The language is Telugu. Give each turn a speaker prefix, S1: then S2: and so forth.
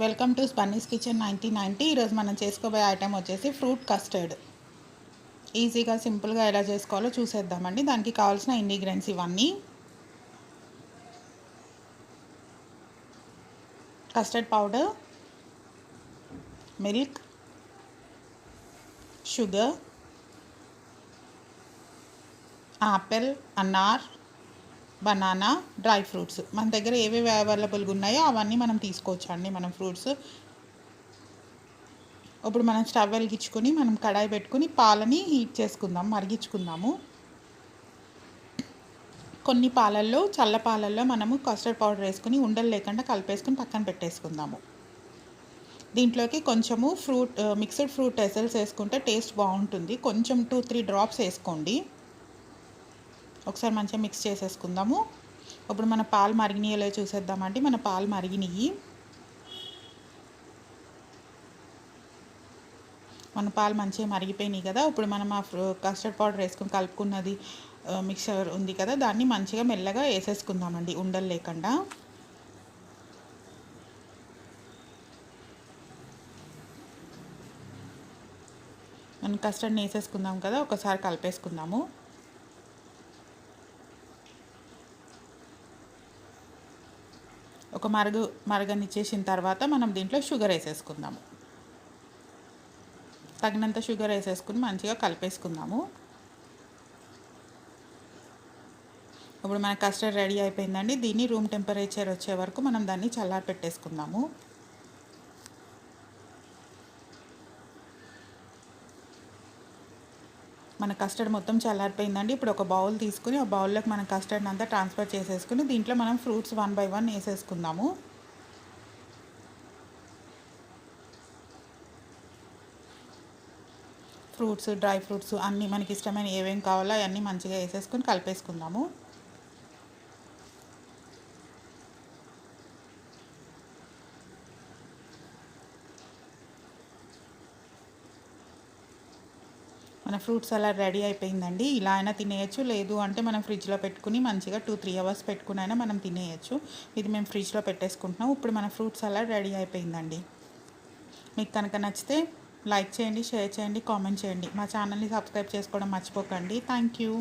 S1: Welcome to Spanny's kitchen nineteen ninety ఈరోజు మనం చేసుకోబోయే ఐటెం వచ్చేసి ఫ్రూట్ కస్టర్డ్. ఈజీగా సింపుల్గా ఎలా చేసుకోవాలో చూసేద్దామండి. దానికి కావాల్సిన ఇంగ్రీడియంట్స్ ఇవన్నీ. Custard powder milk sugar apple అన్నార్ banana dry fruits. మన దగ్గర ఏవేవి అవైలబుల్గా ఉన్నాయో అవన్నీ మనం తీసుకోవచ్చండి మనం ఫ్రూట్స్. ఇప్పుడు మనం స్టవ్ వెలిగించుకొని మనం కడాయి పెట్టుకుని పాలని హీట్ చేసుకుందాం మరిగించుకుందాము. కొన్ని పాలల్లో చల్ల పాలల్లో మనము కస్టర్డ్ పౌడర్ వేసుకుని ఉండలు లేకుండా కలిపేసుకుని పక్కన పెట్టేసుకుందాము. దీంట్లోకి కొంచెము ఫ్రూట్ మిక్స్డ్ ఫ్రూట్ ఎసల్స్ వేసుకుంటే టేస్ట్ బాగుంటుంది. కొంచెం టూ త్రీ డ్రాప్స్ వేసుకోండి. ఒకసారి మంచిగా మిక్స్ చేసేసుకుందాము. ఇప్పుడు మన పాలు మరిగినాయో చూసేద్దామండి. మన పాలు మరిగినాయి. మన పాలు మంచిగా మరిగిపోయినాయి కదా. ఇప్పుడు మనం ఆ కస్టర్డ్ పౌడర్ వేసుకుని కలుపుకున్నది మిక్సర్ ఉంది కదా. దాన్ని మంచిగా మెల్లగా వేసేసుకుందామండి. ఉండలు లేకుండా. మనం కస్టర్డ్ని వేసేసుకుందాం కదా. ఒకసారి కలిపేసుకుందాము. ఒక మరుగు మరగనిచ్చేసిన తర్వాత మనం దీంట్లో షుగర్ వేసేసుకుందాము. తగినంత షుగర్ వేసేసుకుని మంచిగా కలిపేసుకుందాము. ఇప్పుడు మన కస్టర్డ్ రెడీ అయిపోయిందండి. దీన్ని రూమ్ టెంపరేచర్ వచ్చే వరకు మనం దాన్ని చల్లారి పెట్టేసుకుందాము మన కస్టర్డ్ మొత్తం చల్లారిపోయిందండి. ఇప్పుడు ఒక బౌల్ తీసుకుని ఆ బౌల్లోకి మనం కస్టర్డ్ అంతా ట్రాన్స్ఫర్ చేసేసుకుని దీంట్లో మనం ఫ్రూట్స్ వన్ బై వన్ వేసేసుకుందాము. ఫ్రూట్స్ డ్రై ఫ్రూట్స్ అన్నీ మనకి ఇష్టమైన ఏమేమి కావాలో అవన్నీ మంచిగా వేసేసుకుని కలిపేసుకుందాము. మన ఫ్రూట్ సలాడ్ రెడీ అయిపోయిందండి. ఇలా అయినా తినేయచ్చు. లేదు అంటే మనం ఫ్రిడ్జ్లో పెట్టుకుని మంచిగా టూ త్రీ అవర్స్ పెట్టుకుని అయినా మనం తినేయచ్చు. ఇది మేము ఫ్రిడ్జ్లో పెట్టేసుకుంటున్నాం ఇప్పుడు మన ఫ్రూట్ సలాడ్ రెడీ అయిపోయిందండి. మీకు కనుక నచ్చితే లైక్ చేయండి షేర్ చేయండి కామెంట్ చేయండి. మా ఛానల్ని సబ్స్క్రైబ్ చేసుకోవడం మర్చిపోకండి. Thank you.